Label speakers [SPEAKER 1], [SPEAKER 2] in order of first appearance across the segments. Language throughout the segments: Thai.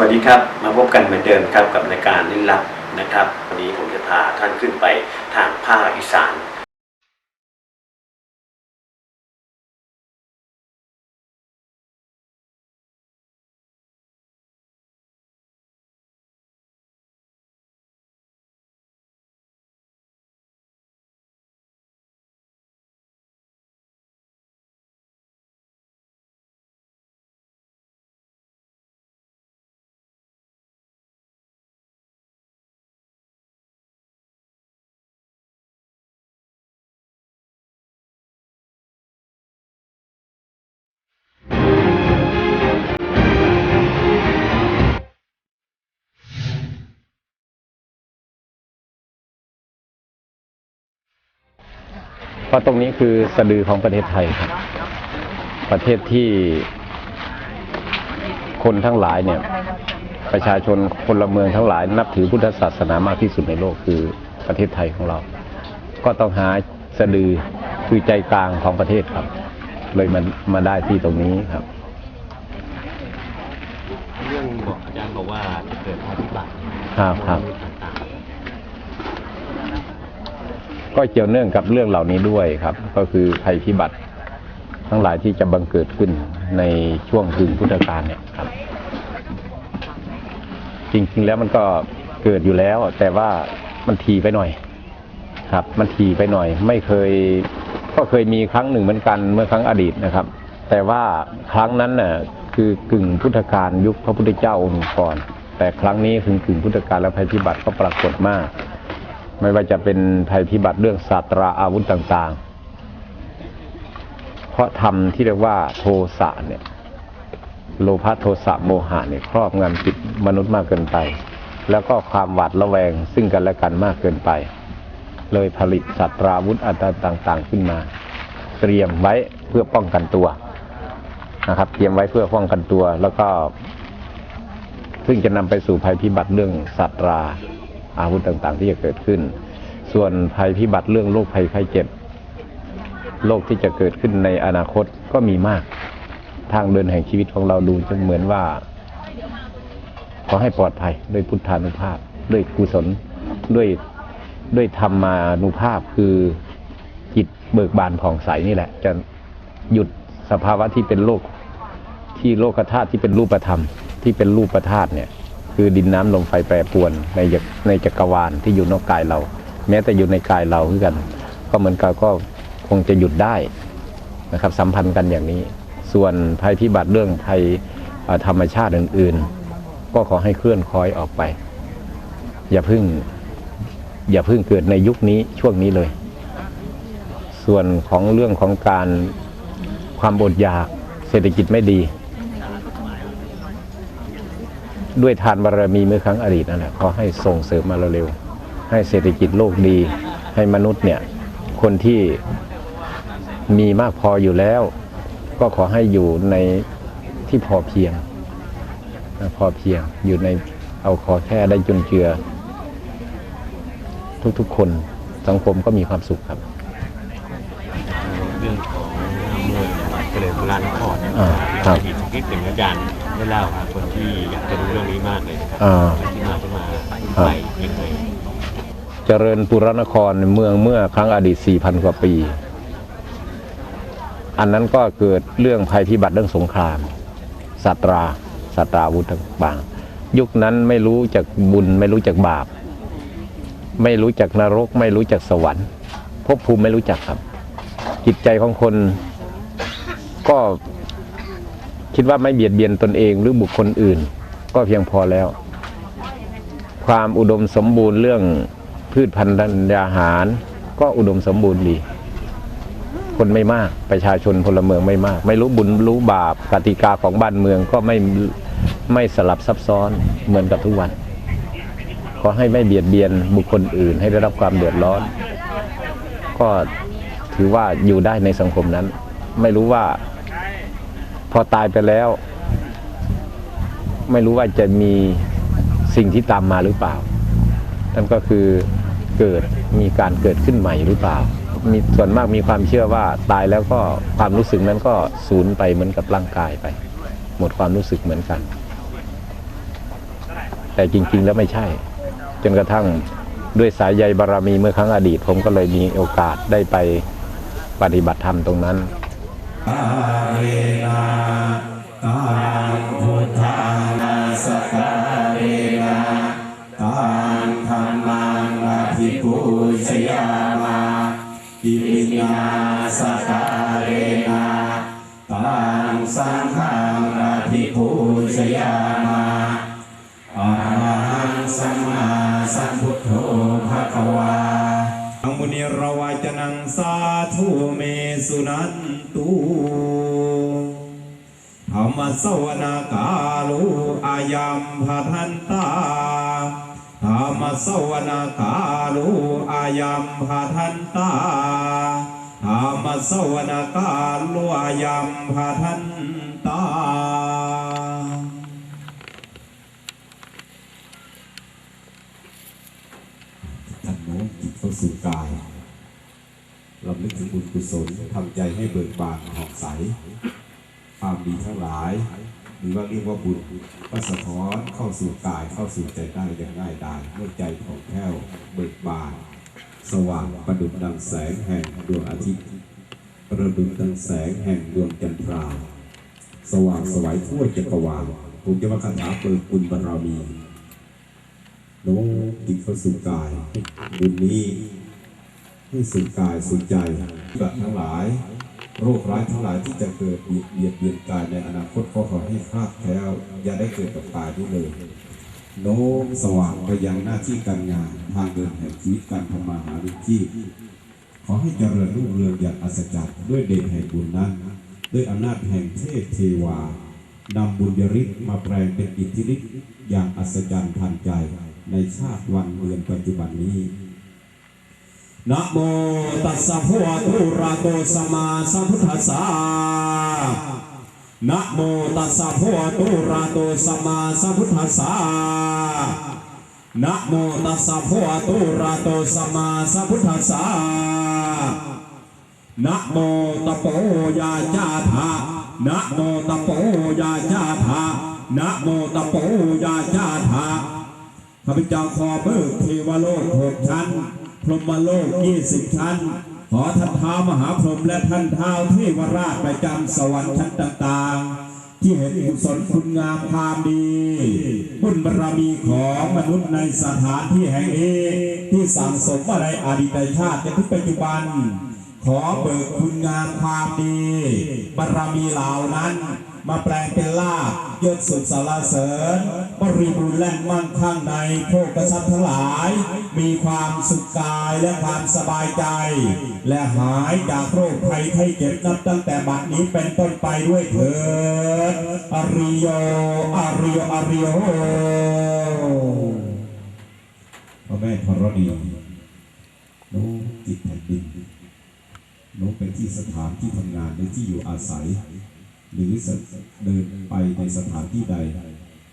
[SPEAKER 1] วัสดีครับ มาพบกันเหมือนเดิมครับกับรายการลิ้นลับนะครับ วันนี้ผมจะพาท่านขึ้นไปทางภาคอีสาน
[SPEAKER 2] เพราะตรงนี้คือสะดือของประเทศไทยครับ ประเทศที่คนทั้งหลายเนี่ย ประชาชนพลเมืองทั้งหลาย นับถือพุทธศาสนามากที่สุดในโลกคือประเทศไทยของเรา ก็ต้องหาสะดือคือใจกลางของประเทศครับ เลยมันมาได้ที่ตรงนี้ครับ
[SPEAKER 1] เรื่องบอกอาจารย์บอกว่าจะเกิดภัยพิบัติ
[SPEAKER 2] ครับครับ
[SPEAKER 1] ต่าง
[SPEAKER 2] ก็เกี่ยวเนื่องกับเรื่องเหล่านี้ด้วยครับ ก็คือภัยพิบัติ ทั้งหลายที่จะบังเกิดขึ้นในช่วงคืนพุทธกาลเนี่ยครับ จริงๆแล้วมันก็เกิดอยู่แล้ว แต่ว่ามันทีไปหน่อย ครับ มันทีไปหน่อย ไม่เคย ก็เคยมีครั้งหนึ่งเหมือนกันเมื่อครั้งอดีตนะครับ แต่ว่าครั้งนั้นน่ะ คือกึ่งพุทธกาลยุคพระพุทธเจ้าองค์ก่อนแต่ครั้งนี้คือกึ่งพุทธกาลและภัยพิบัติก็ปรากฏมาก ไม่ว่าจะเป็นภัยพิบัติเรื่องศาสตราอาวุธต่าง ๆ เพราะทำที่เรียกว่าโทสะเนี่ย โลภะโทสะโมหะเนี่ยครอบงำจิตมนุษย์มากเกินไป แล้วก็ความหวาดระแวงซึ่งกันและกันมากเกินไป เลยผลิตสัตราวุธอันต่าง ๆ ขึ้นมา เตรียมไว้เพื่อป้องกันตัวนะครับ เตรียมไว้เพื่อป้องกันตัว แล้วก็ ซึ่งจะนำไปสู่ภัยพิบัติเรื่องสัตรา อาวุธต่างๆ ที่จะเกิดขึ้น ส่วนภัยพิบัติเรื่องโรคภัยไข้เจ็บโรคที่จะเกิดขึ้นในอนาคตก็มีมาก ทางเดินแห่งชีวิตของเราดูจะเหมือนว่า ขอให้ปลอดภัยด้วยพุทธานุภาพ ด้วยกุศลด้วยด้วยธรรมานุภาพคือจิตเบิกบานผ่องใสนี่แหละ จะหยุดสภาวะที่เป็นโลกที่โลกธาตุที่เป็นรูปธรรม ที่เป็นรูปธาตุเนี่ย คือดินน้ำลมไฟแปรปรวนในจักในจักรวาลที่อยู่นอกกายเรา แม้แต่อยู่ในกายเราคือกัน ก็เหมือนกันก็คงจะหยุดได้นะครับ สัมพันธ์กันอย่างนี้ ส่วนภัยพิบัติเรื่องภัยธรรมชาติอื่น ๆ ก็ขอให้เคลื่อนคอยออกไป อย่าพึ่งอย่าพึ่งเกิดในยุคนี้ช่วงนี้เลย ส่วนของเรื่องของการความอดอยากเศรษฐกิจไม่ดี ด้วยทานบารมีเมื่อครั้งอดีตนั่นแหละขอให้ส่งเสริมมาเร็วๆให้เศรษฐกิจโลกดี ให้มนุษย์เนี่ยคนที่มีมากพออยู่แล้ว ก็ขอให้อยู่ในที่พอเพียงนะพอเพียงอยู่ในเอาขอแค่ได้จนเจือ ทุกๆคนสังคมก็มีความสุขครับ
[SPEAKER 1] ๆเรื่องของเมืองเจริญพลานคร
[SPEAKER 2] อ่าครับ
[SPEAKER 1] ที่สักนิดหนึ่งอาจารย์ ได้เล่าหาคนที่อยากจะรู้เรื่องนี้มากเลยนะครับ
[SPEAKER 2] อ่า
[SPEAKER 1] ที่มาที่มาที่
[SPEAKER 2] ครับ
[SPEAKER 1] ไปยังไง
[SPEAKER 2] เจริญปุรนครเมืองเมื่อครั้งอดีต 4,000 กว่าปี อันนั้นก็เกิดเรื่องภัยพิบัติเรื่องสงครามสัตราสัตราวุธต่างๆยุคนั้นไม่รู้จักบุญ ไม่รู้จักบาป ไม่รู้จักนรก ไม่รู้จักสวรรค์ภพภูมิไม่รู้จักครับ จิตใจของคนก็ คิดว่าไม่เบียดเบียนตนเองหรือบุคคลอื่น ก็เพียงพอแล้ว ความอุดมสมบูรณ์เรื่องพืชพันธุ์ธัญญาหาร ก็อุดมสมบูรณ์ดี คนไม่มากประชาชนพลเมืองไม่มาก ไม่รู้บุญรู้บาปกติกาของบ้านเมืองก็ไม่ไม่สลับซับซ้อนเหมือนกับทุกวัน ขอให้ไม่เบียดเบียนบุคคลอื่น ให้ได้รับความเดือดร้อน ก็ถือว่าอยู่ได้ในสังคมนั้น ไม่รู้ว่า อตายไปแล้ว ไม่รู้ว่าจะมีสิ่งที่ตามมาหรือเปล่านั่นก็คือเกิดมีการเกิดขึ้นใหม่หรือเปล่า มีส่วนมากมีความเชื่อว่าตายแล้วก็ความรู้สึกนั้นก็สูญไปเหมือนกับร่างกายไป หมดความรู้สึกเหมือนกัน แต่จริง ๆ แล้วไม่ใช่ จนกระทั่งด้วยสายใยบารมีเมื่อครั้งอดีต ผมก็เลยมีโอกาสได้ไปปฏิบัติธรรมตรงนั้น
[SPEAKER 3] กาเรนะกาพุทธังสกาเรนะกานธรรมังอภิปูชยามาอิมินาสกาเรนะกานสังฆังอภิปูชยามาอรหังสัมมาสัมพุทโธภะคะวาอังมุ นิรวาจนังสาธุเมสุนันตุธรรมสวนากาลุอายัมภทันตาธรรมสวนากาลุอายัมภทันตาธรรมสวนากาลุอายัมภทันตาจิตเข้าสู่กาย เราลึกถึงบุญกุศลทำใจให้เบิกบานผ่องใส ความดีทั้งหลาย หรือว่าเรียกว่าบุญก็สะท้อนเข้าสู่กายเข้าสู่ใจได้อย่างง่ายดายเมื่อใจของแผ้วเบิกบาน สว่างประดุจดังแสงแห่งดวงอาทิตย์ประดุจดังแสงแห่งดวงจันทราสว่างสวัยทั่วจักรวาลผมจะมาคาถาเปิดบุญบารมีโน้มจิตเข้าสู่กายบุญนี้ ให้สู่กายสู่ใจกับทั้งหลาย โรคร้ายทั้งหลายที่จะเกิดเบียดเบียดเบียนกายในอนาคตก็ขอให้คลาดแคล้วอย่าได้เกิดกับกายนี้เลย โน้มสว่างไปยังหน้าที่การงานทางเดินแห่งชีวิตการทำมาหาวิธีขอให้เจริญรุ่งเรืองอย่างอัศจรรย์ด้วยเดชแห่งบุญนั้น ด้วยอำนาจแห่งเทพเทวานำบุญยริศมาแปลงเป็นอิทธิฤทธิ์อย่างอัศจรรย์ทันใจ ในชาติวันเดือนปัจจุบันนี้ นะโมตัสสะภะวะโตอะระโตสัมมาสัมพุทธัสสะนะโมตัสสะภะวะโตอะระโตสัมมาสัมพุทธัสสะนะโมตัสสะภะวะโตอะระหะโตสัมมาสัมพุทธัสสะนะโมตะโปยาจาธานะโมตะโปยาจาธานะโมตะโปยาจาธาข้าพเจ้าขอเบิกเทวโลกหกชั้น พรหมโลกยี่สิบชั้น ขอท่านท้าวมหาพรหมและท่านท้าวเทวราชประจำสวรรค์ชั้นต่างๆ ที่เห็นกุศลคุณงามความดี บุญบารมีของมนุษย์ในสถานที่แห่งนี้ที่สั่งสมมาในอดีตชาติจนถึงปัจจุบัน ขอเบิกคุณงามความดีบารมีเหล่านั้น มาแปลงเป็นลาภยศสุขสารเสริญบริบูรณ์และมั่งคั่งในโภกทรัพย์ทั้งหลาย มีความสุขกายและความสบายใจ และหายจากโรคภัยไข้เจ็บนับตั้งแต่บัดนี้เป็นต้นไปด้วยเถิดอริโยอริโยอริโยพระแม่ธรณีโน้มจิตแผ่นดินโน้มไปที่สถานที่ทำงานหรือที่อยู่อาศัย หรือเดินไปในสถานที่ใด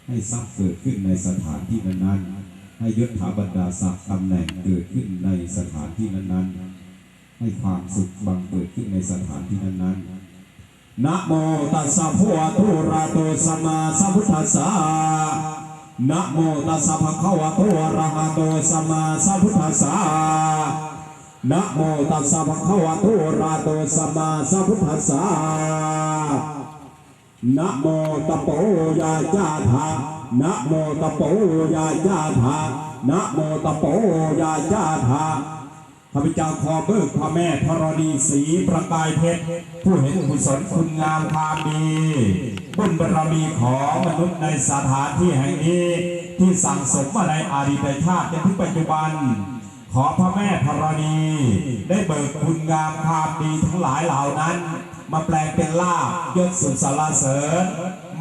[SPEAKER 3] ให้ทรัพย์เกิดขึ้นในสถานที่นั้นๆ ให้ยศถาบรรดาศักดิ์ตำแหน่งเกิดขึ้นในสถานที่นั้นๆ ให้ความสุขบังเกิดขึ้นในสถานที่นั้นๆนะโมตัสสะภะวะโตระหะโตสัมมาสัมพุทธัสสะนะโมตัสสะภะคะวะโตอะระหะโตสัมมาสัมพุทธัสสะ นะโมตัสสะภะคะวะโตอะระหะโตสัมมาสัมพุทธัสสะนะโมตะโปยาจาธานะโมตะโปยาจาธานะโมตะโปยาจาธาข้าพเจ้าขอเบิกพระแม่ธรณีสีประกายเพชรผู้เห็นกุศลคุณงามความดีบุญบารมีของมนุษย์ในสถานที่แห่งนี้ ที่สั่งสมมาในอดีตชาติจนถึงปัจจุบัน ขอพระแม่ธรณี ได้เบิกคุณงามความดีทั้งหลายเหล่านั้น มาแปลงเป็นลาบยศสุขสารเสริญ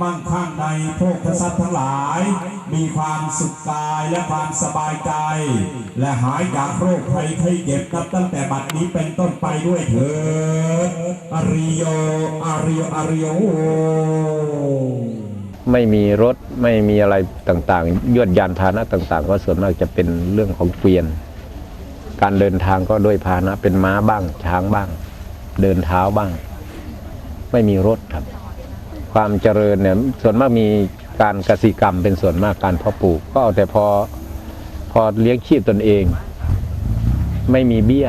[SPEAKER 3] มั่งคั่งในโภคทรัพย์ทั้งหลาย มีความสุขกายและความสบายใจ และหายจากโรคภัยไข้เจ็บนับตั้งแต่บัดนี้เป็นต้นไปด้วยเถิดอริโยอริโยอริโย
[SPEAKER 2] ไม่มีรถไม่มีอะไรต่างๆยวดยานพาหนะต่าง ๆ ก็ส่วนมากจะเป็นเรื่องของเกวียน การเดินทางก็ด้วยพาหนะ เป็นม้าบ้าง ช้างบ้าง เดินเท้าบ้าง ไม่มีรถครับ ความเจริญเนี่ยส่วนมากมีการกสิกรรมเป็นส่วนมากการเพาะปลูก ก็เอาแต่พอพอเลี้ยงชีพตนเอง ไม่มีเบี้ย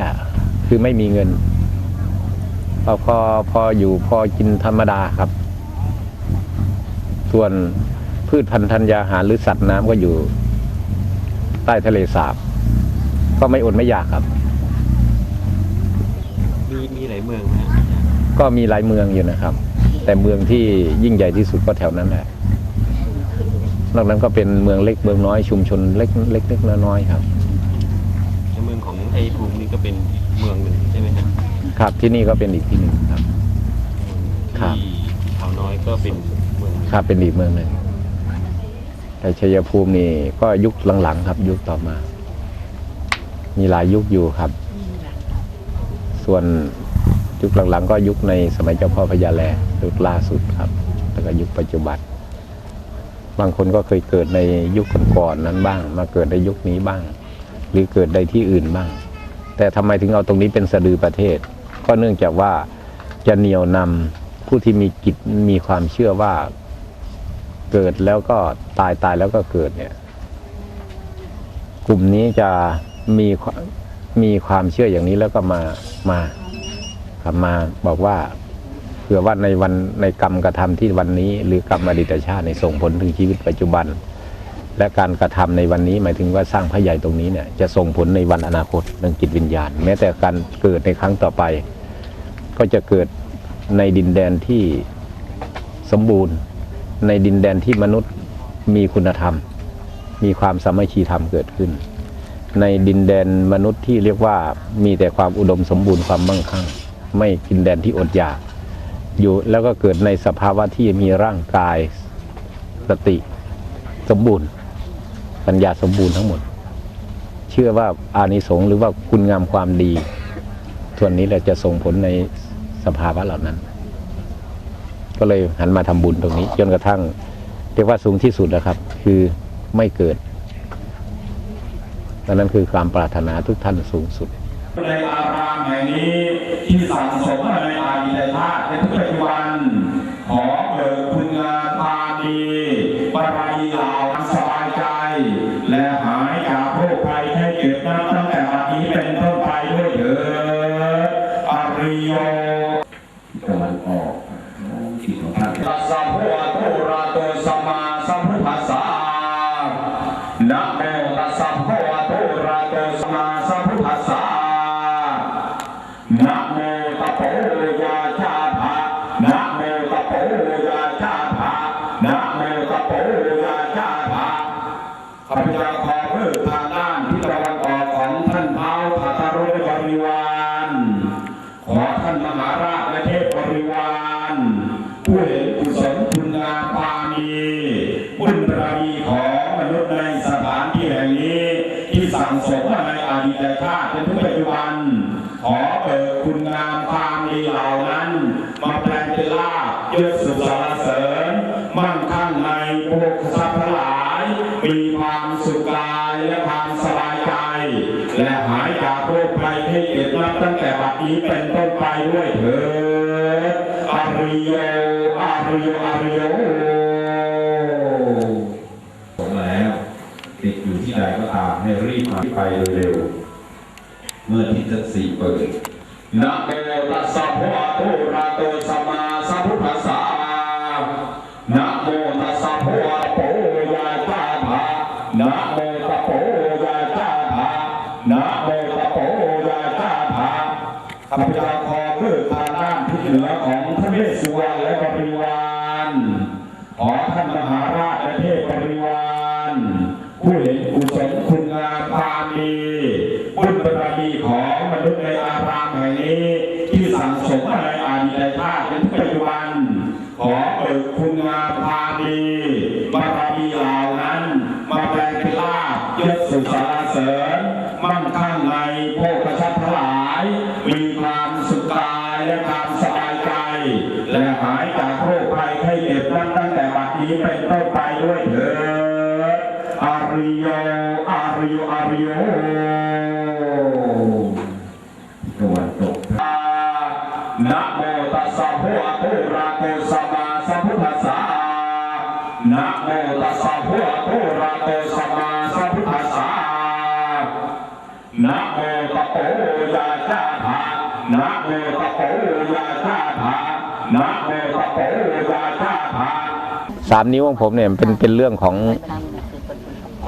[SPEAKER 2] คือไม่มีเงินพอพอพออยู่พอกินธรรมดาครับ ส่วนพืชพันธุ์ธัญญาหารหรือสัตว์น้ำก็อยู่ ใต้ทะเลสาบ ก็ไม่อดไม่อยากครับ
[SPEAKER 1] มีมีหลายเมืองไหมฮะ
[SPEAKER 2] ก็มีหลายเมืองอยู่นะครับ แต่เมืองที่ยิ่งใหญ่ที่สุดก็แถวนั้นแหละนอกนั้นก็เป็นเมืองเล็กเมืองน้อยชุมชนเล็กเล็กเล็กน้อยๆครับ
[SPEAKER 1] ในเมืองของไอ้ภูมินี่ก็เป็นเมืองหนึ่งใช่ไหมฮะ
[SPEAKER 2] ครับที่นี่ก็เป็นอีกที่หนึ่งครับ ครับ
[SPEAKER 1] ที่เขาน้อยก็เป็นเมืองหนึ่ง
[SPEAKER 2] ครับเป็นอีกเมืองหนึ่งแต่ชัยภูมินี่ก็ยุคหลังๆ ครับ ยุคต่อมา มีหลายยุคอยู่ครับ ส่วนยุคหลังๆ ก็ยุคในสมัยเจ้าพ่อพญาแลยุคล่าสุดครับ แล้วก็ยุคปัจจุบัน บางคนก็เคยเกิดในยุคก่อนๆนั้นบ้าง มาเกิดในยุคนี้บ้าง หรือเกิดในที่อื่นบ้าง แต่ทำไมถึงเอาตรงนี้เป็นสะดือประเทศ ก็เนื่องจากว่าจะเหนี่ยวนำผู้ที่มีกิจมีความเชื่อว่าเกิดแล้วก็ตายตายแล้วก็เกิดเนี่ย กลุ่มนี้จะ มีความมีความเชื่ออย่างนี้แล้วก็มามาครับมาบอกว่าเผื่อว่าในวันในกรรมกระทำที่วันนี้ หรือกรรมอดีตชาติในส่งผลถึงชีวิตปัจจุบัน และการกระทำในวันนี้หมายถึงว่าสร้างพระใหญ่ตรงนี้เนี่ยจะส่งผลในวันอนาคตเรื่องจิตวิญญาณ แม้แต่การเกิดในครั้งต่อไป ก็จะเกิดในดินแดนที่สมบูรณ์ ในดินแดนที่มนุษย์มีคุณธรรม มีความสามัคคีธรรมเกิดขึ้น ในดินแดนมนุษย์ที่เรียกว่ามีแต่ความอุดมสมบูรณ์ความมั่งคั่ง ไม่ดินแดนที่อดอยาก อยู่แล้วก็เกิดในสภาวะที่มีร่างกายสติสมบูรณ์ ปัญญาสมบูรณ์ทั้งหมด เชื่อว่าอานิสงส์หรือว่าคุณงามความดี ส่วนนี้แหละจะส่งผลในสภาวะเหล่านั้น ก็เลยหันมาทำบุญตรงนี้จนกระทั่งเรียกว่าสูงที่สุดแล้วครับ คือไม่เกิด ดังนั้นคือความปรารถนาทุกท่านสูงสุด
[SPEAKER 3] ในอารามแห่งนี้ที่สั่งสมในอาดีตชาติ ยศสุสารเสริญมั่งคั่งในโภคทรัพย์ทั้งหลาย มีความสุขกายและความสบายใจ และหายจากโรคภัยให้เกิดนับตั้งแต่บัดนี้เป็นต้นไปด้วยเถิดอาริโยอาริโยอาริโย
[SPEAKER 4] สมแล้วติดอยู่ที่ใดก็ตามให้รีบมาไปเร็ว เมื่อที่จะสี่เปิด
[SPEAKER 3] นะ ข้ายจากโรคภัยไข้เจ็บนั้นตั้งแต่บัดนี้เป็นต้นไปด้วยเถิดอาริโยอาริโยอาริโยามนิ้ว
[SPEAKER 2] ของผมเนี่ยเป็นเป็นเรื่องของ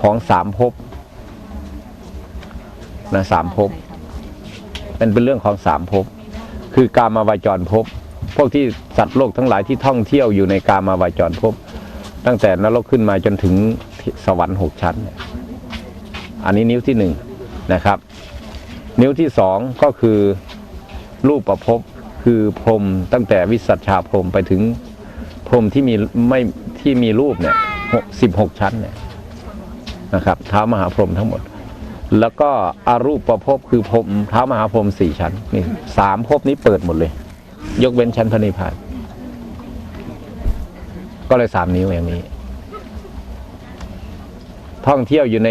[SPEAKER 2] ของสามภพนะสามภพเป็นเป็นเรื่องของสามภพคือกามาวาจรภพพวกที่สัตว์โลกทั้งหลายที่ท่องเที่ยวอยู่ในกามาวาจรภพตั้งแต่นรกขึ้นมาจนถึงสวรรค์หกชั้น อันนี้นิ้วที่หนึ่งนะครับ นิ้วที่สองก็คือรูปประภพคือพรมตั้งแต่วิสัชชาพรมไปถึงพรมที่มีไม่ ที่มีรูปเนี่ยสิบหกชั้นเนี่ยนะครับเท้ามหาพรหมทั้งหมด แล้วก็อารูปประภพคือพรหมเท้ามหาพรหมสี่ชั้นนี่สามภพนี้เปิดหมดเลย ยกเว้นชั้นพระนิพพาน ก็เลยสามนิ้วอย่างนี้ ท่องเที่ยวอยู่ใน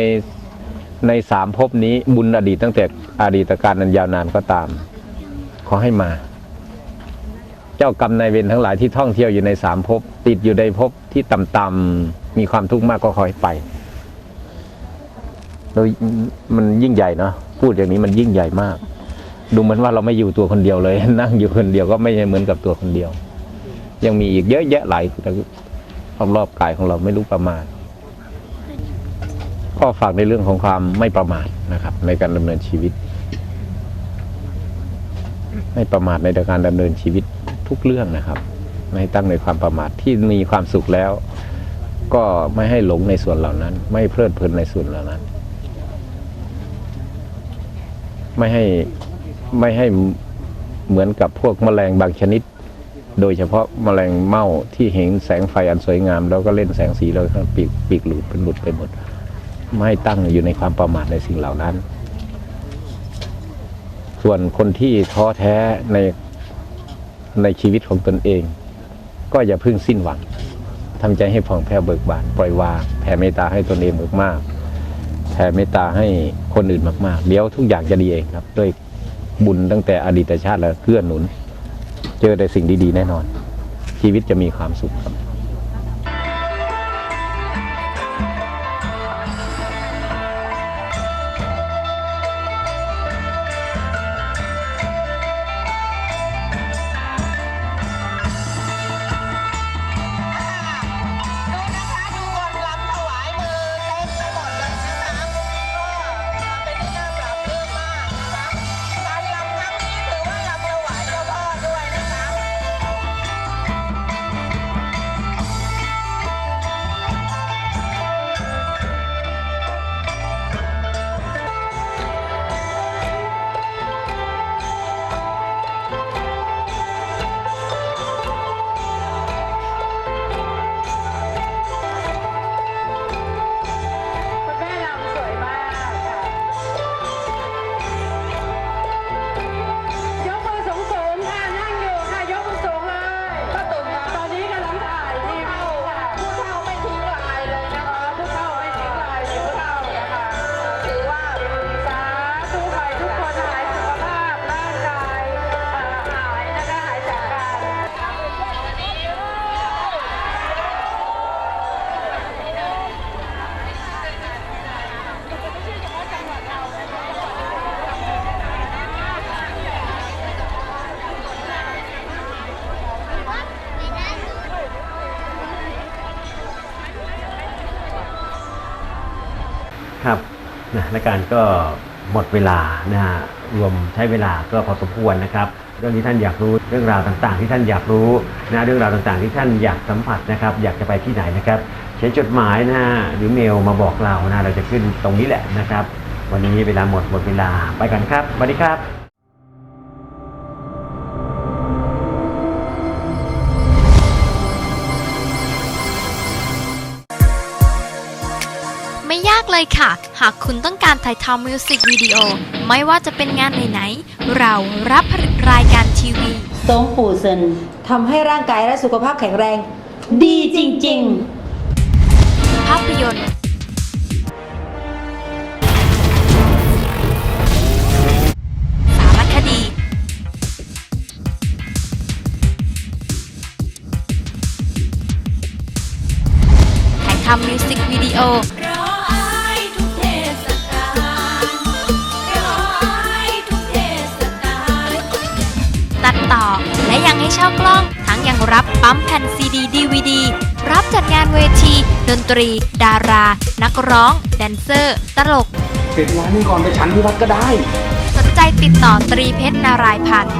[SPEAKER 2] ในสามภพนี้บุญอดีตตั้งแต่อดีตการนันยาวนานก็ตาม ขอให้มา เจ้ากรรมนายเวรทั้งหลายที่ท่องเที่ยวอยู่ในสามภพติดอยู่ในภพที่ต่ำๆมีความทุกข์มากก็คอยไปโดยมันยิ่งใหญ่เนาะพูดอย่างนี้มันยิ่งใหญ่มาก ดูเหมือนว่าเราไม่อยู่ตัวคนเดียวเลย นั่งอยู่คนเดียวก็ไม่ใช่เหมือนกับตัวคนเดียว ยังมีอีกเยอะแยะหลายรอบๆกายของเราไม่รู้ประมาณก็ฝากในเรื่องของความไม่ประมาทนะครับ ในการดำเนินชีวิต ไม่ประมาทในการดำเนินชีวิต ทุกเรื่องนะครับ ไม่ตั้งในความประมาทที่มีความสุขแล้ว ก็ไม่ให้หลงในส่วนเหล่านั้น ไม่เพลิดเพลินในส่วนเหล่านั้น ไม่ให้ไม่ให้เหมือนกับพวกแมลงบางชนิด โดยเฉพาะแมลงเม่าที่เห็นแสงไฟอันสวยงาม แล้วก็เล่นแสงสีแล้วก็ปีกปีกหลุดเป็นหลุดไปหมด ไม่ให้ตั้งอยู่ในความประมาทในสิ่งเหล่านั้น ส่วนคนที่ท้อแท้ใน ในชีวิตของตนเอง ก็อย่าเพึ่งสิ้นหวังทำใจให้ผ่องแผ้วเบิกบานปล่อยวางแผ่เมตตาให้ตนเองมากๆแผ่เมตตาให้คนอื่นมากๆ เดี๋ยวทุกอย่างจะดีเองครับ ด้วยบุญตั้งแต่อดีตชาติแล้วเกื้อหนุน เจอแต่สิ่งดีๆแน่นอน ชีวิตจะมีความสุขครับ
[SPEAKER 5] การก็ห
[SPEAKER 1] มดเวลานะฮะรวมใช้เวลาก็พอสมควรนะครับเรื่องที่ท่านอยากรู้เรื่องราวต่างๆ ที่ท่านอยากรู้นะเรื่องราวต่างๆ ที่ท่านอยากสัมผัสนะครับ อยากจะไปที่ไหนนะครับเขียนจดหมายนะฮะหรือเมลมาบอกเรานะเราจะขึ้นตรงนี้แหละนะครับ วันนี้เวลาหมดหมดเวลาไปกันครับสวัสดีครับ
[SPEAKER 6] เลยค่ะ หากคุณต้องการถ่ายทำมิวสิกวิดีโอ ไม่ว่าจะเป็นงานไหนๆ เรารับผลิตรายการทีวี
[SPEAKER 7] โต้งปู่เซินทำให้ร่างกายและสุขภาพแข็งแรง ดีจริง ๆ
[SPEAKER 6] ภาพยนตร์ สารคดี ถ่ายททำมิวสิกวิดีโอ ให้เช่ากล้อง ทั้งยังรับปั๊มแผ่นซีดีดีวดีรับจัดงานเวที ดนตรี ดารา นักร้อง แดนเซอร์ ตลก
[SPEAKER 8] ปิดร้านนี้ก่อนไปฉันที่วัดก็ได้
[SPEAKER 6] สนใจติดต่อตรีเพชรนารายพันธ์